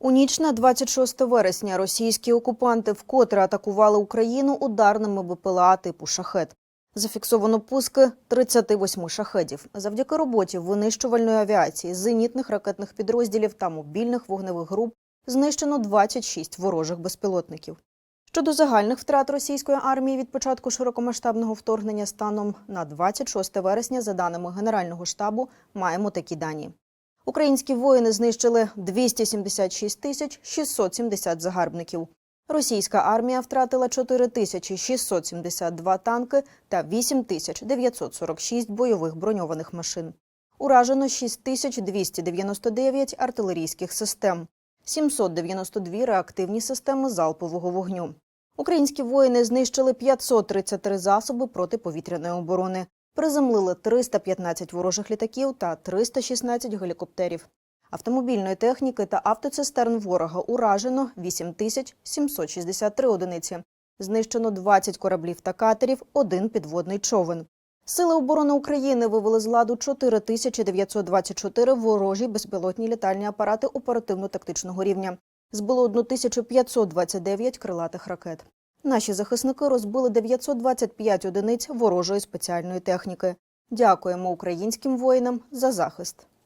У ніч на 26 вересня російські окупанти вкотре атакували Україну ударними БПЛА типу «Шахет». Зафіксовано пуски 38 шахедів. Завдяки роботі винищувальної авіації, зенітних ракетних підрозділів та мобільних вогневих груп знищено 26 ворожих безпілотників. Щодо загальних втрат російської армії від початку широкомасштабного вторгнення станом на 26 вересня, за даними Генерального штабу, маємо такі дані. Українські воїни знищили 276 тисяч 670 загарбників. Російська армія втратила 4672 танки та 8946 бойових броньованих машин. Уражено 6299 артилерійських систем, 792 реактивні системи залпового вогню. Українські воїни знищили 533 засоби протиповітряної оборони, приземлили 315 ворожих літаків та 316 гелікоптерів. Автомобільної техніки та автоцистерн ворога уражено 8763 одиниці. Знищено 20 кораблів та катерів, один підводний човен. Сили оборони України вивели з ладу 4924 ворожі безпілотні літальні апарати оперативно-тактичного рівня. Збило 1529 крилатих ракет. Наші захисники розбили 925 одиниць ворожої спеціальної техніки. Дякуємо українським воїнам за захист.